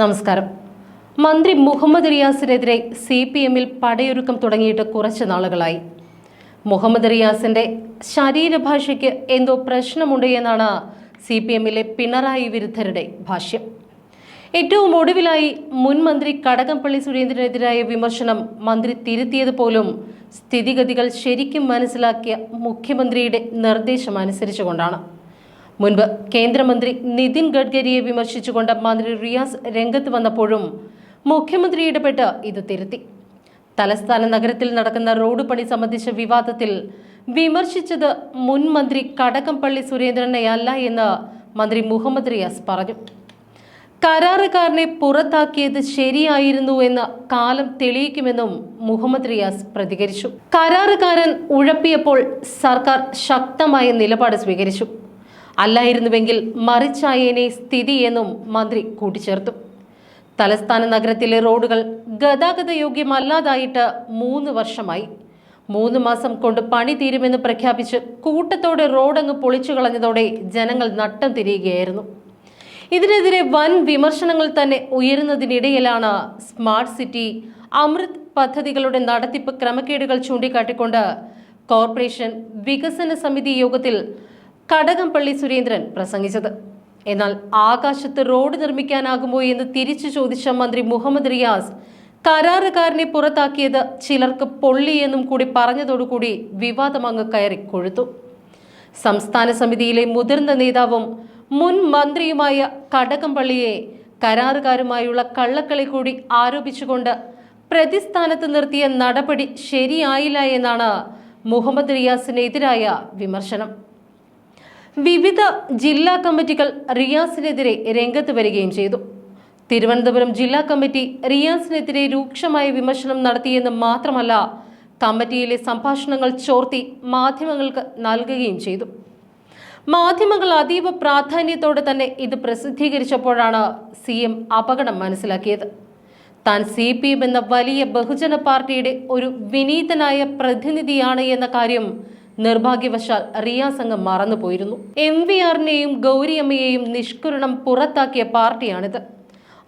നമസ്കാരം. മന്ത്രി Muhammad റിയാസിനെതിരെ C P എമ്മിൽ പടയൊരുക്കം തുടങ്ങിയിട്ട് കുറച്ച് നാളുകളായി. മുഹമ്മദ് റിയാസിന്റെ ശരീരഭാഷയ്ക്ക് എന്തോ പ്രശ്നമുണ്ട് എന്നാണ് സി പി എമ്മിലെ പിണറായി വിരുദ്ധരുടെ ഭാഷ്യം. ഏറ്റവും ഒടുവിലായി മുൻ മന്ത്രി കടകംപള്ളി സുരേന്ദ്രനെതിരായ വിമർശനം മന്ത്രി തിരുത്തിയത് പോലും സ്ഥിതിഗതികൾ ശരിക്കും മനസ്സിലാക്കിയ മുഖ്യമന്ത്രിയുടെ നിർദ്ദേശം അനുസരിച്ചുകൊണ്ടാണ് മുൻപ് കേന്ദ്രമന്ത്രി നിതിൻ ഗഡ്കരിയെ വിമർശിച്ചുകൊണ്ട് മന്ത്രി റിയാസ് രംഗത്ത് വന്നപ്പോഴും മുഖ്യമന്ത്രി ഇടപെട്ട് ഇത് തിരുത്തി. തലസ്ഥാന നഗരത്തിൽ നടക്കുന്ന റോഡ് പണി സംബന്ധിച്ച വിവാദത്തിൽ വിമർശിച്ചത് മുൻ മന്ത്രി കടകംപള്ളി സുരേന്ദ്രനെ അല്ല എന്ന് മന്ത്രി മുഹമ്മദ് റിയാസ് പറഞ്ഞു. കരാറുകാരനെ പുറത്താക്കിയത് ശരിയായിരുന്നു എന്ന് കാലം തെളിയിക്കുമെന്നും മുഹമ്മദ് റിയാസ് പ്രതികരിച്ചു. കരാറുകാരൻ ഉഴപ്പിയപ്പോൾ സർക്കാർ ശക്തമായ നിലപാട് സ്വീകരിച്ചു. അല്ലായിരുന്നുവെങ്കിൽ മറിച്ചായേനെ സ്ഥിതി എന്നും മന്ത്രി കൂട്ടിച്ചേർത്തു. തലസ്ഥാന നഗരത്തിലെ റോഡുകൾ ഗതാഗത യോഗ്യമല്ലാതായിട്ട് മൂന്ന് വർഷമായി. മൂന്ന് മാസം കൊണ്ട് പണി തീരുമെന്ന് പ്രഖ്യാപിച്ച് കൂട്ടത്തോടെ റോഡങ്ങ് പൊളിച്ചു കളഞ്ഞതോടെ ജനങ്ങൾ നട്ടം തിരിയുകയായിരുന്നു. ഇതിനെതിരെ വൻ വിമർശനങ്ങൾ തന്നെ ഉയരുന്നതിനിടയിലാണ് സ്മാർട്ട് സിറ്റി അമൃത് പദ്ധതികളുടെ നടത്തിപ്പ് ക്രമക്കേടുകൾ ചൂണ്ടിക്കാട്ടിക്കൊണ്ട് കോർപ്പറേഷൻ വികസന സമിതി യോഗത്തിൽ കടകംപള്ളി സുരേന്ദ്രൻ പ്രസംഗിച്ചത്. എന്നാൽ ആകാശത്ത് റോഡ് നിർമ്മിക്കാനാകുമോ എന്ന് തിരിച്ചു ചോദിച്ച മന്ത്രി മുഹമ്മദ് റിയാസ് കരാറുകാരനെ പുറത്താക്കിയത് ചിലർക്ക് പൊള്ളിയെന്നും കൂടി പറഞ്ഞതോടുകൂടി വിവാദം അങ്ങ് കയറി കൊഴുത്തു. സംസ്ഥാന സമിതിയിലെ മുതിർന്ന നേതാവും മുൻ മന്ത്രിയുമായ കടകംപള്ളിയെ കരാറുകാരുമായുള്ള കള്ളക്കളി കൂടി ആരോപിച്ചുകൊണ്ട് പ്രതിസ്ഥാനത്ത് നിർത്തിയ നടപടി ശരിയായില്ല എന്നാണ് മുഹമ്മദ് റിയാസിനെതിരായ വിമർശനം. വിവിധ ജില്ലാ കമ്മിറ്റികൾ റിയാസിനെതിരെ രംഗത്ത് വരികയും ചെയ്തു. തിരുവനന്തപുരം ജില്ലാ കമ്മിറ്റി റിയാസിനെതിരെ രൂക്ഷമായ വിമർശനം നടത്തിയെന്ന് മാത്രമല്ല കമ്മിറ്റിയിലെ സംഭാഷണങ്ങൾ ചോർത്തി മാധ്യമങ്ങൾക്ക് നൽകുകയും ചെയ്തു. മാധ്യമങ്ങൾ അതീവ പ്രാധാന്യത്തോടെ തന്നെ ഇത് പ്രസിദ്ധീകരിച്ചപ്പോഴാണ് സി എം അപകടം മനസ്സിലാക്കിയത്. താൻ സി പി എം എന്ന വലിയ ബഹുജന പാർട്ടിയുടെ ഒരു വിനീതനായ പ്രതിനിധിയാണ് എന്ന കാര്യം നിർഭാഗ്യവശാൽ റിയാസ് അങ്ങ് മറന്നുപോയിരുന്നു എം വി ആറിനെയും ഗൗരിയമ്മയെയും നിഷ്കരണം പുറത്താക്കിയ പാർട്ടിയാണിത്.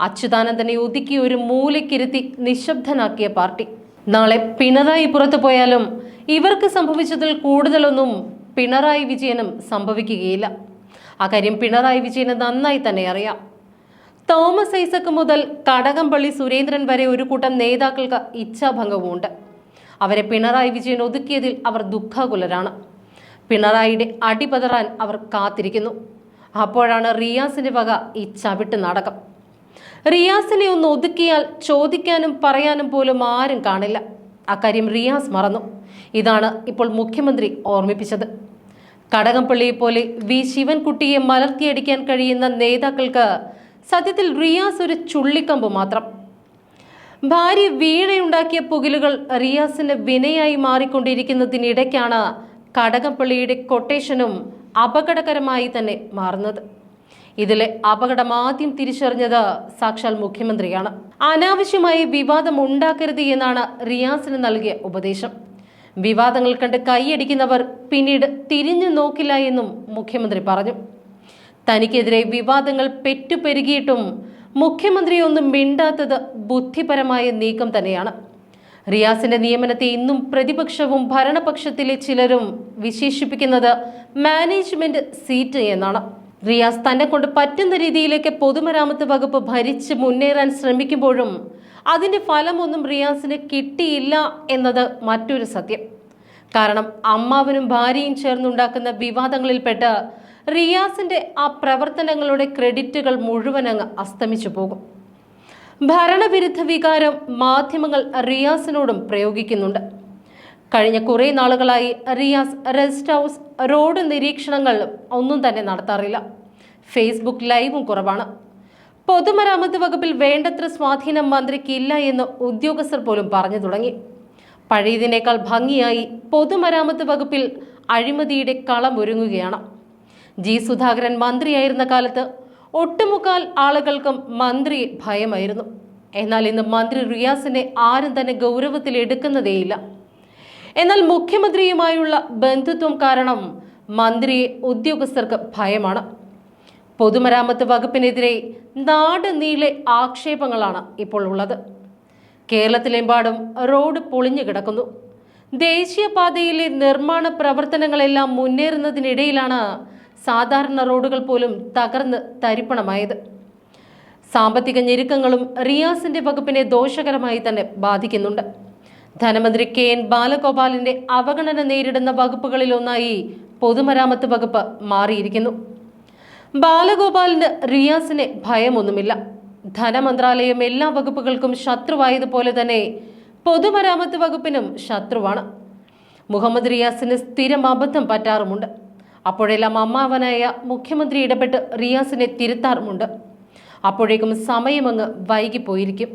അച്യുതാനന്ദനെ ഒതുക്കി ഒരു മൂലക്കിരുത്തി നിശബ്ദനാക്കിയ പാർട്ടി. നാളെ പിണറായി പുറത്തു പോയാലും ഇവർക്ക് സംഭവിച്ചതിൽ കൂടുതലൊന്നും പിണറായി വിജയനും സംഭവിക്കുകയില്ല. അക്കാര്യം പിണറായി വിജയന് നന്നായി തന്നെ അറിയാം. തോമസ് ഐസക് മുതൽ കടകംപള്ളി സുരേന്ദ്രൻ വരെ ഒരു കൂട്ടം നേതാക്കൾക്ക് ഇച്ഛാഭംഗവുമുണ്ട്. അവരെ പിണറായി വിജയൻ ഒതുക്കിയതിൽ അവർ ദുഃഖകുലരാണ്. പിണറായിയുടെ അടിപതറാൻ അവർ കാത്തിരിക്കുന്നു. അപ്പോഴാണ് റിയാസിന്റെ വക ഈ ചവിട്ട് നാടകം. റിയാസിനെ ഒന്ന് ഒതുക്കിയാൽ ചോദിക്കാനും പറയാനും പോലും ആരും കാണില്ല. അക്കാര്യം റിയാസ് മറന്നു. ഇതാണ് ഇപ്പോൾ മുഖ്യമന്ത്രി ഓർമ്മിപ്പിച്ചത്. കടകംപള്ളിയെ പോലെ വി. ശിവൻകുട്ടിയെ മലർത്തിയടിക്കാൻ കഴിയുന്ന നേതാക്കൾക്ക് സത്യത്തിൽ റിയാസ് ഒരു ചുള്ളിക്കമ്പ് മാത്രം. ഭാര്യ വീണയുണ്ടാക്കിയ പുകിലുകൾ റിയാസിന് വിനയായി മാറിക്കൊണ്ടിരിക്കുന്നതിനിടയ്ക്കാണ് കടകംപള്ളിയുടെ കൊട്ടേഷനും അപകടകരമായി തന്നെ മാറുന്നത്. ഇതിലെ അപകടം ആദ്യം തിരിച്ചറിഞ്ഞത് സാക്ഷാൽ മുഖ്യമന്ത്രിയാണ്. അനാവശ്യമായി വിവാദം ഉണ്ടാക്കരുത് എന്നാണ് റിയാസിന് നൽകിയ ഉപദേശം. വിവാദങ്ങൾ കണ്ട് കൈയടിക്കുന്നവർ പിന്നീട് തിരിഞ്ഞു നോക്കില്ല എന്നും മുഖ്യമന്ത്രി പറഞ്ഞു. തനിക്കെതിരെ വിവാദങ്ങൾ പെറ്റുപെരുകിയിട്ടും മുഖ്യമന്ത്രി ഒന്നും മിണ്ടാത്തത് ബുദ്ധിപരമായ നീക്കം തന്നെയാണ്. റിയാസിന്റെ നിയമനത്തെ ഇന്നും പ്രതിപക്ഷവും ഭരണപക്ഷത്തിലെ ചിലരും വിശേഷിപ്പിക്കുന്നത് മാനേജ്മെന്റ് സീറ്റ് എന്നാണ്. റിയാസ് തന്നെ കൊണ്ട് പറ്റുന്ന രീതിയിലേക്ക് പൊതുമരാമത്ത് വകുപ്പ് ഭരിച്ച് മുന്നേറാൻ ശ്രമിക്കുമ്പോഴും അതിന്റെ ഫലമൊന്നും റിയാസിന് കിട്ടിയില്ല എന്നത് മറ്റൊരു സത്യം. കാരണം അമ്മാവനും ഭാര്യയും ചേർന്നുണ്ടാക്കുന്ന വിവാദങ്ങളിൽപ്പെട്ട് റിയാസിന്റെ ആ പ്രവർത്തനങ്ങളുടെ ക്രെഡിറ്റുകൾ മുഴുവൻ അങ്ങ് അസ്തമിച്ചു പോകും. ഭരണവിരുദ്ധ വികാരം മാധ്യമങ്ങൾ റിയാസിനോടും പ്രയോഗിക്കുന്നുണ്ട്. കഴിഞ്ഞ കുറേ നാളുകളായി റിയാസ് റെസ്റ്റ് ഹൗസ് റോഡ് നിരീക്ഷണങ്ങൾ ഒന്നും തന്നെ നടത്താറില്ല. ഫേസ്ബുക്ക് ലൈവും കുറവാണ്. പൊതുമരാമത്ത് വകുപ്പിൽ വേണ്ടത്ര സ്വാധീനം മന്ത്രിക്ക് ഇല്ല എന്ന് ഉദ്യോഗസ്ഥർ പോലും പറഞ്ഞു തുടങ്ങി. പഴയതിനേക്കാൾ ഭംഗിയായി പൊതുമരാമത്ത് വകുപ്പിൽ അഴിമതിയുടെ കളം ഒരുങ്ങുകയാണ്. ജി സുധാകരൻ മന്ത്രിയായിരുന്ന കാലത്ത് ഒട്ടുമുക്കാൽ ആളുകൾക്കും മന്ത്രി ഭയമായിരുന്നു. എന്നാൽ ഇന്ന് മന്ത്രി റിയാസിനെ ആരും തന്നെ ഗൗരവത്തിൽ എടുക്കുന്നതേയില്ല. എന്നാൽ മുഖ്യമന്ത്രിയുമായുള്ള ബന്ധുത്വം കാരണം മന്ത്രിയെ ഉദ്യോഗസ്ഥർക്ക് ഭയമാണ്. പൊതുമരാമത്ത് വകുപ്പിനെതിരെ നാട് നീളെ ആക്ഷേപങ്ങളാണ് ഇപ്പോൾ ഉള്ളത്. കേരളത്തിലെമ്പാടും റോഡ് പൊളിഞ്ഞു കിടക്കുന്നു. ദേശീയപാതയിലെ നിർമ്മാണ പ്രവർത്തനങ്ങളെല്ലാം മുന്നേറുന്നതിനിടയിലാണ് സാധാരണ റോഡുകൾ പോലും തകർന്ന് തരിപ്പണമായത്. സാമ്പത്തിക ഞെരുക്കങ്ങളും റിയാസിന്റെ വകുപ്പിനെ ദോഷകരമായി തന്നെ ബാധിക്കുന്നുണ്ട്. ധനമന്ത്രി കെ എൻ ബാലഗോപാലിന്റെ അവഗണന നേരിടുന്ന വകുപ്പുകളിലൊന്നായി പൊതുമരാമത്ത് വകുപ്പ് മാറിയിരിക്കുന്നു. ബാലഗോപാലിന് റിയാസിനെ ഭയമൊന്നുമില്ല. ധനമന്ത്രാലയം എല്ലാ വകുപ്പുകൾക്കും ശത്രുവായതുപോലെ തന്നെ പൊതുമരാമത്ത് വകുപ്പിനും ശത്രുവാണ്. മുഹമ്മദ് റിയാസിന് സ്ഥിരം അബദ്ധം പറ്റാറുമുണ്ട്. അപ്പോഴെല്ലാം അമ്മാവനായ മുഖ്യമന്ത്രി ഇടപെട്ട് റിയാസിനെ തിരുത്താറുമുണ്ട്. അപ്പോഴേക്കും സമയമങ്ങ് വൈകിപ്പോയിരിക്കും.